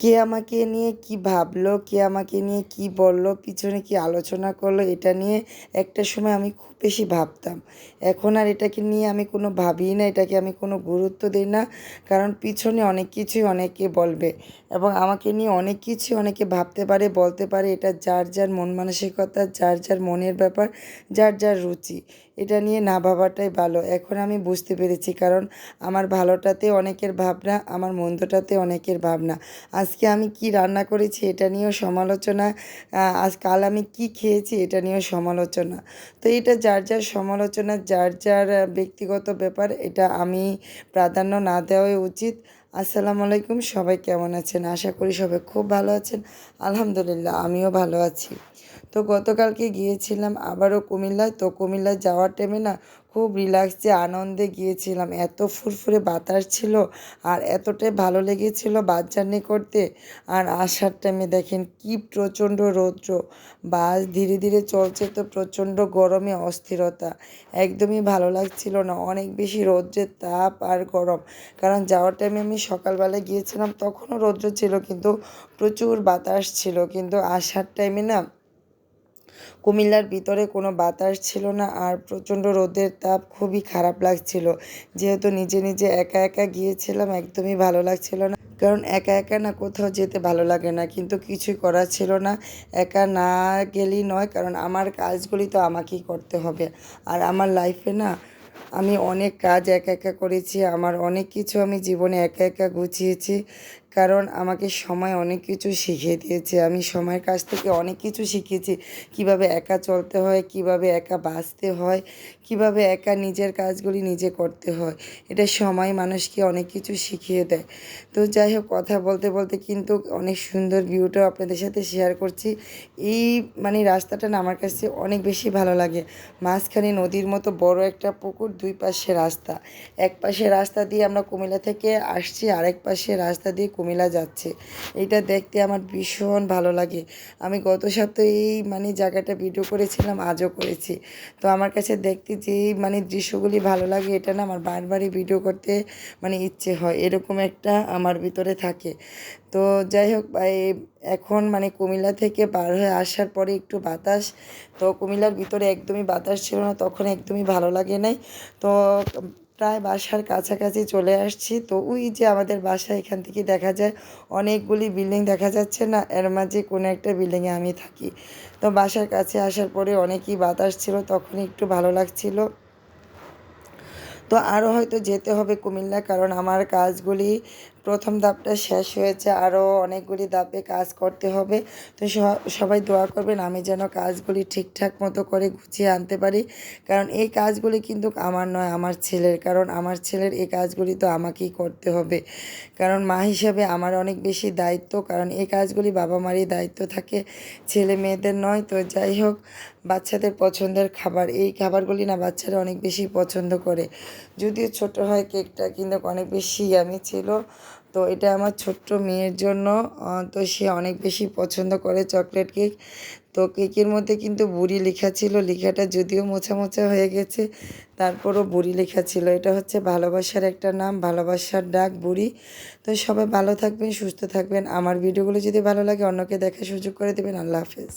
কে আমাকে নিয়ে কি ভাবলো, কে আমাকে নিয়ে কি বলল, পিছনে কি আলোচনা করল, এটা নিয়ে একটা সময় আমি বেশি ভাবতাম। এখন আর এটাকে নিয়ে আমি কোনো ভাবি না, এটাকে আমি কোনো গুরুত্ব দিই না। কারণ পিছনে অনেক কিছুই অনেকে বলবে এবং আমাকে নিয়ে অনেক কিছু অনেকে ভাবতে পারে, বলতে পারে। এটা যার যার মন মানসিকতা, যার যার মনের ব্যাপার, যার যার রুচি, এটা নিয়ে না ভাবাটাই ভালো। এখন আমি বুঝতে পেরেছি, কারণ আমার ভালোটাতে অনেকের ভাবনা, আমার মন্দটাতে অনেকের ভাবনা। আজকে আমি কি রান্না করেছি এটা নিয়েও সমালোচনা আজ কাল আমি কি খেয়েছি এটা নিয়েও সমালোচনা। তো এটা যার যার সমালোচনা, যার যার ব্যক্তিগত ব্যাপার, এটা আমি প্রাধান্য না দেওয়াই উচিত। আসসালামু আলাইকুম, সবাই কেমন আছেন? আশা করি সবাই খুব ভালো আছেন। আলহামদুলিল্লাহ, আমিও ভালো আছি। তো গতকালকে গিয়েছিলাম আবারও কুমিল্লায়। তো কুমিল্লায় যাওয়ার টাইমে না খুব রিল্যাক্সে আনন্দে গিয়েছিলাম। এত ফুরফুরে বাতাস ছিল আর এতটাই ভালো লেগেছিল বাস জার্নি করতে। আর আসার টাইমে দেখেন কি প্রচণ্ড রৌদ্র। বাস ধীরে ধীরে চলছে তো প্রচণ্ড গরমে অস্থিরতা। একদমই ভালো লাগছিল না। অনেক বেশি রৌদ্রের তাপ আর গরম। কারণ যাওয়ার টাইমে আমি সকালবেলা গিয়েছিলাম তখনও রৌদ্র ছিল কিন্তু প্রচুর বাতাস ছিল। কিন্তু আসার টাইমে না কুমিল্লার ভিতরে কোনো বাতাস ছিল না আর প্রচণ্ড রোদের তাপ খুবই খারাপ লাগছিল। যেহেতু নিজে নিজে একা একা গিয়েছিলাম, একদমই ভালো লাগছিল না। কারণ একা একা না কোথাও যেতে ভালো লাগে না, কিন্তু কিছুই করার ছিল না। একা না গেলেই নয়, কারণ আমার কাজগুলি তো আমাকেই করতে হবে। আর আমার লাইফে না আমি অনেক কাজ একা একা করেছি, আমার অনেক কিছু আমি জীবনে একা একা গুছিয়েছি। কারণ আমাকে সময় অনেক কিছু শিখিয়ে দিয়েছে। আমি সময়ের কাছ থেকে অনেক কিছু শিখেছি। কীভাবে একা চলতে হয়, কীভাবে একা বাঁচতে হয়, কীভাবে একা নিজের কাজগুলি নিজে করতে হয়, এটা সময় মানুষকে অনেক কিছু শিখিয়ে দেয়। তো যাই হোক, কথা বলতে বলতে কিন্তু অনেক সুন্দর ভিউটাও আপনাদের সাথে শেয়ার করছি। এই মানে রাস্তাটা না আমার কাছে অনেক বেশি ভালো লাগে। মাঝখানে নদীর মতো বড় একটা পুকুর, দুই পাশে রাস্তা। এক পাশে রাস্তা দিয়ে আমরা কুমিল্লা থেকে আসছি, আরেক পাশে রাস্তা দিয়ে কুমিল্লা যাচ্ছে। এটা দেখতে আমার ভীষণ ভালো লাগে। আমি গত সপ্তাহে এই মানে জায়গাটা ভিডিও করেছিলাম, আজও করেছি। তো আমার কাছে দেখতে যেই মানে দৃশ্যগুলি ভালো লাগে, এটা না আমার বারবারই ভিডিও করতে মানে ইচ্ছে হয়। এরকম একটা আমার ভিতরে থাকে। তো যাই হোক এখন মানে কুমিল্লা থেকে পার হয়ে আসার পরে একটু বাতাস। তো কুমিল্লার ভিতরে একদমই বাতাস ছিল না, তখন একদমই ভালো লাগে নাই। তো প্রায় বাসার কাছাকাছি চলে আসছি। তো ওই যে আমাদের বাসা, এখান থেকে দেখা যায় অনেকগুলি বিল্ডিং দেখা যাচ্ছে না, এর মাঝে কোনো একটা বিল্ডিংয়ে আমি থাকি। তো বাসার কাছে আসার পরে অনেকই বাতাস ছিল, তখন একটু ভালো লাগছিল। তো আরও হয়তো যেতে হবে কুমিল্লা, কারণ আমার কাজগুলি প্রথম ধাপটা শেষ হয়েছে আরও অনেকগুলি ধাপে কাজ করতে হবে। তো সবাই দোয়া করবেন আমি যেন কাজগুলি ঠিকঠাক মতো করে গুছিয়ে আনতে পারি। কারণ এই কাজগুলি কিন্তু আমার নয়, আমার ছেলের। কারণ আমার ছেলের এই কাজগুলি তো আমাকেই করতে হবে। কারণ মা হিসাবে আমার অনেক বেশি দায়িত্ব। কারণ এই কাজগুলি বাবা মারই দায়িত্ব থাকে, ছেলে মেয়েদের নয়। তো যাই হোক, বাচ্চাদের পছন্দের খাবার। এই খাবারগুলি না বাচ্চারা অনেক বেশি পছন্দ করে। যদিও ছোট হয় কেকটা, কিন্তু অনেক বেশি আমি ছিল। তো এটা আমার ছোট্ট মেয়ের জন্য তো সে অনেক বেশি পছন্দ করে চকলেট কেক। তো কেকের মধ্যে কিন্তু বুড়ি লেখা ছিল, লেখাটা যদিও মোছা মোছা হয়ে গেছে, তারপরও বুড়ি লেখা ছিল। এটা হচ্ছে ভালোবাসার একটা নাম, ভালোবাসার ডাক বুড়ি। তো সবাই ভালো থাকবেন, সুস্থ থাকবেন। আমার ভিডিওগুলো যদি ভালো লাগে, অন্যকে দেখার সুযোগ করে দেবেন। আল্লাহ হাফেজ।